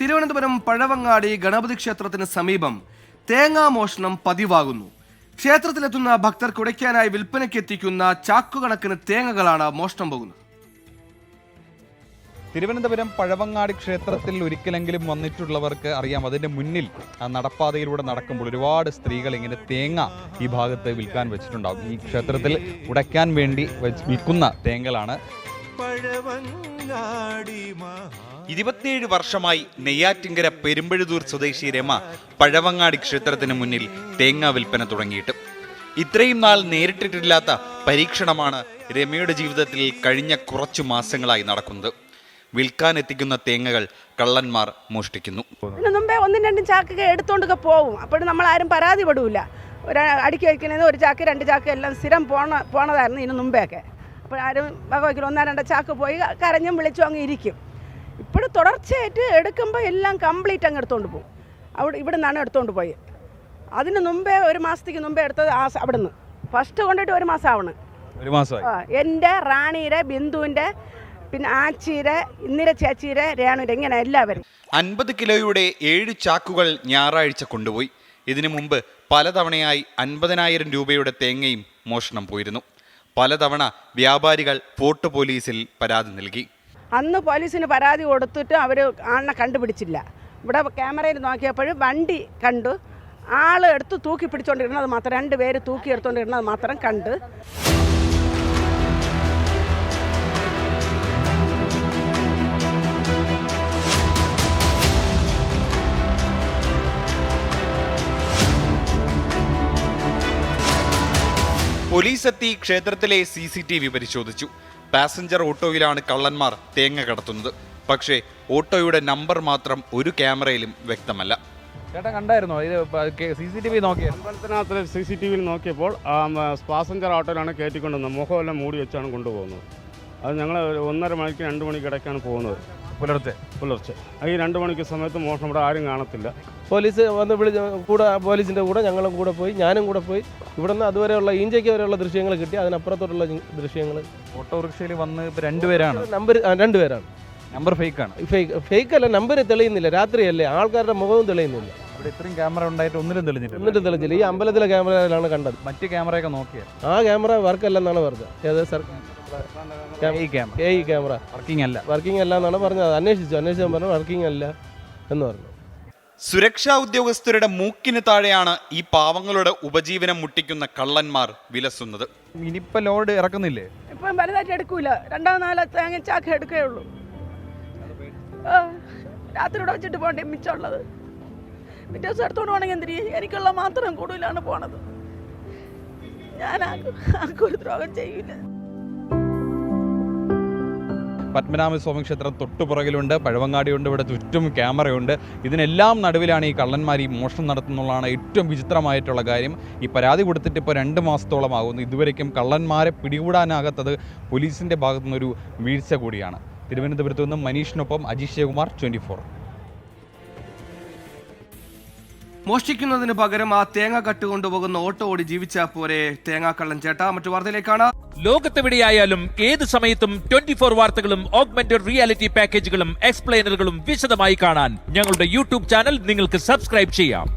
തിരുവനന്തപുരം പഴവങ്ങാടി ഗണപതി ക്ഷേത്രത്തിന് സമീപം തേങ്ങാ തേങ്ങാമോഷണം പതിവാകുന്നു. ക്ഷേത്രത്തിലെത്തുന്ന ഭക്തർ കുടയ്ക്കാനായി വിൽപ്പനയ്ക്ക് എത്തിക്കുന്ന ചാക്കുകണക്കിന് തേങ്ങകളാണ് മോഷണം പോകുന്നത്. തിരുവനന്തപുരം പഴവങ്ങാടി ക്ഷേത്രത്തിൽ ഒരിക്കലെങ്കിലും വന്നിട്ടുള്ളവർക്ക് അറിയാം. അതിന്റെ മുന്നിൽ ആ നടപ്പാതയിലൂടെ നടക്കുമ്പോൾ ഒരുപാട് സ്ത്രീകൾ ഇങ്ങനെ തേങ്ങ ഈ ഭാഗത്ത് വിൽക്കാൻ വെച്ചിട്ടുണ്ടാകും. ഈ ക്ഷേത്രത്തിൽ ഉടയ്ക്കാൻ വേണ്ടി വിൽക്കുന്ന തേങ്ങകളാണ് ഇരുപത്തിയേഴ് വർഷമായി നെയ്യാറ്റിങ്കര പെരുമ്പഴുതൂർ സ്വദേശി രമ പഴവങ്ങാടി ക്ഷേത്രത്തിന് മുന്നിൽ തേങ്ങാ വിൽപ്പന തുടങ്ങിയിട്ട്. ഇത്രയും നാൾ നേരിട്ടിട്ടില്ലാത്ത പരീക്ഷണമാണ് രമയുടെ ജീവിതത്തിൽ കഴിഞ്ഞ കുറച്ചു മാസങ്ങളായി നടക്കുന്നത്. വിൽക്കാൻ എത്തിക്കുന്ന തേങ്ങകൾ കള്ളന്മാർ മോഷ്ടിക്കുന്നു. മുമ്പേ ഒന്നും രണ്ടും ചാക്കൊക്കെ എടുത്തോണ്ടൊക്കെ പോവും. അപ്പോഴും നമ്മൾ ആരും പരാതിപ്പെടില്ല ഒരു അടുക്കി വയ്ക്കുന്നത് ഒരു ചാക്ക് രണ്ട് ചാക്ക് എല്ലാം സ്ഥിരം പോണ പോണതായിരുന്നു ഇതിന് മുമ്പേയൊക്കെ അപ്പോൾ ആരും വക വയ്ക്കില്ല. ഒന്നാ രണ്ടോ ചാക്ക് പോയി കരഞ്ഞും വിളിച്ചും അങ്ങ് ഇരിക്കും. ഇപ്പോഴും തുടർച്ചയായിട്ട് എടുക്കുമ്പോൾ എല്ലാം കംപ്ലീറ്റ് അങ്ങ് എടുത്തുകൊണ്ട് പോകും അവിടെ ഇവിടെ നിന്നാണ് എടുത്തുകൊണ്ട് പോയത് അതിന് മുമ്പേ ഒരു മാസത്തേക്ക് മുമ്പേ എടുത്തത് ആ അവിടുന്ന്. ഫസ്റ്റ് കൊണ്ടിട്ട് ഒരു മാസം ആവണം. ഒരു മാസമായി. എന്റെ റാണിയുടെ ബിന്ദുവിന്റെ പിന്നെ ആച്ചീരെ ഇന്ദിര ചേച്ചീരെ രേണുര ഇങ്ങനെ എല്ലാവരും. അൻപത് കിലോയുടെ ഏഴ് ചാക്കുകൾ ഞായറാഴ്ച കൊണ്ടുപോയി. ഇതിനു മുമ്പ് പലതവണയായി അൻപതിനായിരം രൂപയുടെ തേങ്ങയും മോഷണം പോയിരുന്നു. പലതവണ വ്യാപാരികൾ ഫോർട്ട് പോലീസിൽ പരാതി നൽകി. അന്ന് പോലീസിന് പരാതി കൊടുത്തിട്ട് അവർ ആളിനെ കണ്ടുപിടിച്ചില്ല. ഇവിടെ ക്യാമറയിൽ നോക്കിയപ്പോൾ വണ്ടി കണ്ടു. ആൾ എടുത്ത് തൂക്കി പിടിച്ചുകൊണ്ടിരുന്നത് മാത്രം രണ്ട് പേര് തൂക്കി എടുത്തുകൊണ്ടിരുന്നത് മാത്രം കണ്ട്. പോലീസ് എത്തി ക്ഷേത്രത്തിലെ സി സി ടി വി പരിശോധിച്ചു. പാസഞ്ചർ ഓട്ടോയിലാണ് കള്ളന്മാർ തേങ്ങ കടത്തുന്നത്. പക്ഷേ ഓട്ടോയുടെ നമ്പർ മാത്രം ഒരു ക്യാമറയിലും വ്യക്തമല്ല. ചേട്ടാ കണ്ടായിരുന്നോ? ഇത് സി സി ടി വി നോക്കിയ അമ്പലത്തിനകത്ത് സി സി ടി വിയിൽ നോക്കിയപ്പോൾ പാസഞ്ചർ ഓട്ടോയിലാണ് കയറ്റിക്കൊണ്ടുവന്നത് മുഖമെല്ലാം മൂടി വെച്ചാണ് കൊണ്ടുപോകുന്നത്. അത് ഞങ്ങൾ ഒന്നര മണിക്ക് രണ്ട് മണിക്ക് ഇടയ്ക്കാണ് പോകുന്നത്. പുലർച്ചെ. പുലർച്ചെ. ഈ രണ്ട് മണിക്ക് സമയത്ത് മോഷണം ഇവിടെ ആരും കാണത്തില്ല. പോലീസ് വന്ന് വിളി കൂടെ പോലീസിന്റെ കൂടെ ഞങ്ങളും കൂടെ പോയി ഞാനും കൂടെ പോയി. ഇവിടെ നിന്ന് അതുവരെയുള്ള ഈഞ്ചയ്ക്ക് വരെയുള്ള ദൃശ്യങ്ങൾ കിട്ടി. അതിനപ്പുറത്തോട്ടുള്ള ദൃശ്യങ്ങൾ. ഓട്ടോറിക്ഷയിൽ വന്ന് ഇപ്പോൾ രണ്ടുപേരാണ്. നമ്പർ രണ്ടുപേരാണ്. നമ്പർ ഫേക്ക് ആണ് ഫേക്ക് ഫേക്ക് അല്ല നമ്പർ തെളിയുന്നില്ല. രാത്രിയല്ലേ ആൾക്കാരുടെ മുഖവും തെളിയുന്നില്ല. ഇവിടെ ഇത്രയും ക്യാമറ ഉണ്ടായിട്ട് ഒന്നിലും തെളിഞ്ഞിട്ടില്ല. ഒന്നിലും തെളിഞ്ഞില്ല. ഈ അമ്പലത്തിലെ ക്യാമറയിലാണ് കണ്ടത്. മറ്റ് ക്യാമറയൊക്കെ നോക്കിയാ? ആ ക്യാമറ വർക്ക് അല്ലെന്നാണ് പറഞ്ഞത്. ഏത് സർ ഈ ക്യാമറ എ ഈ ക്യാമറ വർക്കിംഗ് അല്ല. വർക്കിംഗ് അല്ല എന്നാണ് പറഞ്ഞത് അന്വേഷിച്ചു. അന്വേഷിച്ചാൽ പറഞ്ഞു വർക്കിംഗ് അല്ല എന്ന് പറഞ്ഞു. സുരക്ഷാ ഉദ്യോഗസ്ഥരുടെ മൂക്കിന് താഴെയാണ് ഈ പാവങ്ങളുടെ ഉപജീവനം മുട്ടിക്കുന്ന കള്ളന്മാർ വിലസുന്നത്. ഇനിയിപ്പോ ലോഡ് ഇറക്കുന്നില്ലേ? ഇപ്പം വലുതായിട്ട് എടുക്കൂല. രണ്ടോ നാലോ തേങ്ങ ചാക്ക് എടുക്കുകയുള്ളൂ ആ, രാത്രി ഇവിടെ വെച്ചിട്ട് പോകണ്ടേ മിച്ചമുള്ളത്. പിറ്റേ ദിവസം എടുത്തോണ്ട് എന്തിരി എനിക്കുള്ള മാത്രം കൂടുതലാണ് പോണത്. ഞാൻ ആർക്കൊരു ദ്രോഹം ചെയ്യൂല. പത്മനാഭസ്വാമി ക്ഷേത്രം തൊട്ടുപുറകിലുണ്ട് പഴവങ്ങാടിയുണ്ട് ഇവിടെ ചുറ്റും ക്യാമറയുണ്ട്. ഇതിനെല്ലാം നടുവിലാണ് ഈ കള്ളന്മാർ ഈ മോഷണം നടത്തുന്നുള്ളതാണ് ഏറ്റവും വിചിത്രമായിട്ടുള്ള കാര്യം. ഈ പരാതി കൊടുത്തിട്ട് ഇപ്പോൾ രണ്ട് മാസത്തോളം ആകുന്നു. ഇതുവരേക്കും കള്ളന്മാരെ പിടികൂടാനാകാത്തത് പോലീസിന്റെ ഭാഗത്തുനിന്നൊരു വീഴ്ച കൂടിയാണ്. തിരുവനന്തപുരത്ത് നിന്നും മനീഷിനൊപ്പം അജീഷ് ജയകുമാർ ട്വന്റി മോഷ്ടിക്കുന്നതിന് പകരം ആ തേങ്ങ കട്ടുകൊണ്ടുപോകുന്ന ഓട്ടോ ഓടി ജീവിച്ചാൽ പോരെ. തേങ്ങാക്കള്ളൻ ചേട്ടാ മറ്റു വാർത്തയിലേക്കാണ്. ലോകത്തെവിടെയായാലും ഏത് സമയത്തും ട്വന്റി ഫോർ വാർത്തകളും ഓഗ്മെന്റഡ് റിയാലിറ്റി പാക്കേജുകളും എക്സ്പ്ലെയിനറുകളും വിശദമായി കാണാൻ ഞങ്ങളുടെ യൂട്യൂബ് ചാനൽ നിങ്ങൾക്ക് സബ്സ്ക്രൈബ് ചെയ്യാം.